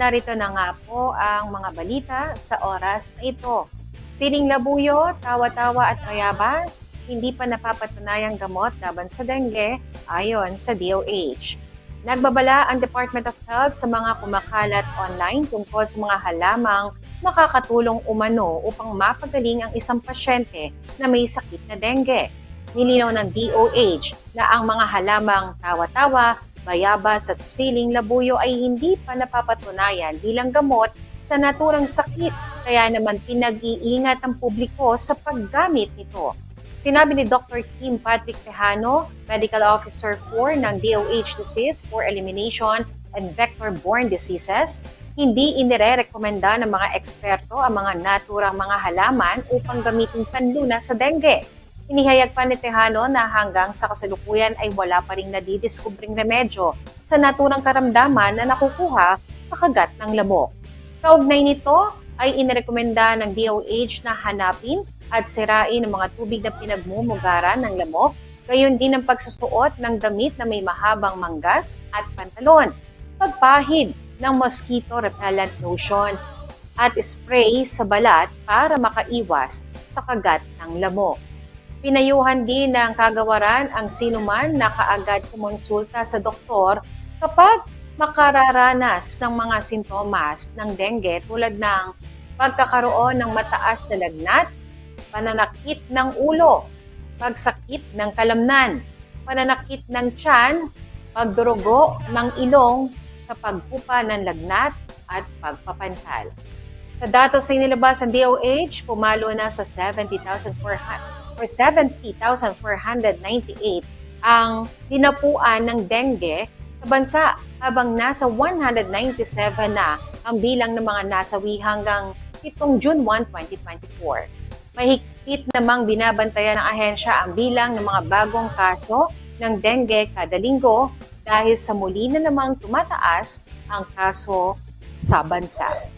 narito na nga po ang mga balita sa oras na ito. Siling labuyo, tawa-tawa at bayabas, hindi pa napapatunayang gamot laban sa dengue ayon sa DOH. Nagbabala ang Department of Health sa mga kumakalat online tungkol sa mga halamang makakatulong umano upang mapagaling ang isang pasyente na may sakit na dengue. Nilinaw ng DOH na ang mga halamang tawa-tawa, bayabas at siling labuyo ay hindi pa napapatunayan bilang gamot sa naturang sakit kaya naman pinag-iingat ang publiko sa paggamit nito. Sinabi ni Dr. Kim Patrick Tejano, Medical Officer 4 ng DOH Disease for Elimination and Vector-Borne Diseases, hindi inirerekomenda ng mga eksperto ang mga naturang mga halaman upang gamitin panluna sa dengue. Inihayag pa ni Tejano na hanggang sa kasalukuyan ay wala pa rin nadidiskubring remedyo sa naturang karamdaman na nakukuha sa kagat ng lamok. Kaugnay nito ay inirekomenda ng DOH na hanapin at sirain ang mga tubig na pinagmumugaran ng lamok, gayon din ang pagsusuot ng damit na may mahabang manggas at pantalon, pagpahid ng mosquito repellent lotion, at spray sa balat para makaiwas sa kagat ng lamok. Pinayuhan din ng kagawaran ang sinuman na kaagad kumonsulta sa doktor kapag makararanas ng mga sintomas ng dengue tulad ng pagkakaroon ng mataas na lagnat, pananakit ng ulo, pagsakit ng kalamnan, pananakit ng tiyan, pagdurugo ng ilong sa pagpupa ng lagnat at pagpapantal. Sa datos na inilabas ng DOH, pumalo na sa 70,400 or 70,498 ang dinapuan ng dengue sa bansa habang nasa 197 na ang bilang ng mga nasawi hanggang itong June 1, 2024. Mahigpit namang binabantayan ng ahensya ang bilang ng mga bagong kaso ng dengue kada linggo dahil sa muli na namang tumataas ang kaso sa bansa.